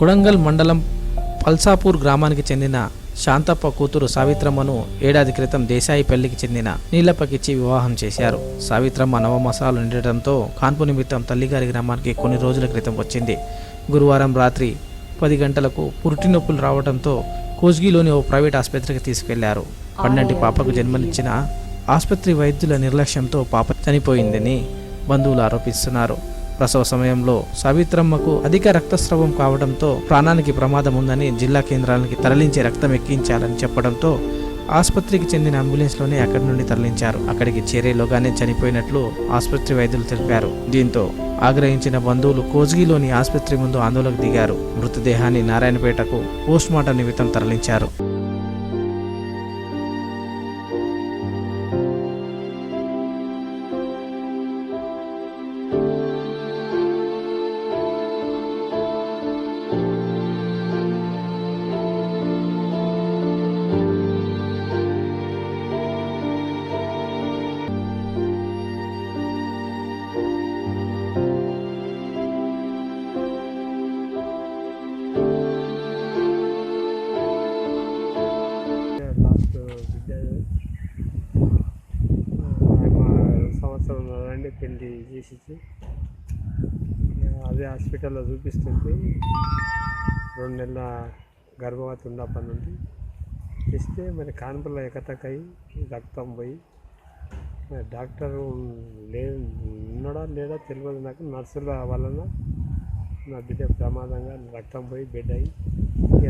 కొడంగల్ మండలం పల్సాపూర్ గ్రామానికి చెందిన శాంతప్ప కూతురు సావిత్రమ్మను ఏడాది క్రితం దేశాయిపల్లికి చెందిన నీలప్పకిచ్చి వివాహం చేశారు. సావిత్రమ్మ నవమాసాలు నిండటంతో కాన్పు నిమిత్తం తల్లిగారి గ్రామానికి కొన్ని రోజుల క్రితం వచ్చింది. గురువారం రాత్రి పది గంటలకు పురుటినొప్పులు రావడంతో కోజ్గిలోని ఓ ప్రైవేట్ ఆసుపత్రికి తీసుకెళ్ళారు. పన్నెండు పాపకు జన్మనిచ్చిన ఆసుపత్రి వైద్యుల నిర్లక్ష్యంతో పాప చనిపోయిందని బంధువులు ఆరోపిస్తున్నారు. ప్రసవ సమయంలో సావిత్రమ్మకు అధిక రక్తస్రావం కావడంతో ప్రాణానికి ప్రమాదం ఉందని జిల్లా కేంద్రానికి తరలించి రక్తం ఎక్కించాలని చెప్పడంతో ఆసుపత్రికి చెందిన అంబులెన్స్లోనే అక్కడి నుండి తరలించారు. అక్కడికి చేరేలోగానే చనిపోయినట్లు ఆసుపత్రి వైద్యులు తెలిపారు. దీంతో ఆగ్రహించిన బంధువులు కోజ్గిలోని ఆసుపత్రి ముందు ఆందోళనకు దిగారు. మృతదేహాన్ని నారాయణపేటకు పోస్ట్మార్టం నిమిత్తం తరలించారు. సంవత్సరం పెళ్ళి పెళ్ళి చేసి అదే హాస్పిటల్లో చూపిస్తుంది రెండు నెలల గర్భవతి ఉన్నప్పటి నుండి. ఇస్తే మరి కాన్పులో ఎకతకై రక్తం పోయి మరి డాక్టర్ లే ఉన్నాడా లేడా తెలియదు నాకు. నర్సుల వలన నా బిడ్డ ప్రమాదంగా రక్తం పోయి బెడ్ అయ్యి ఇక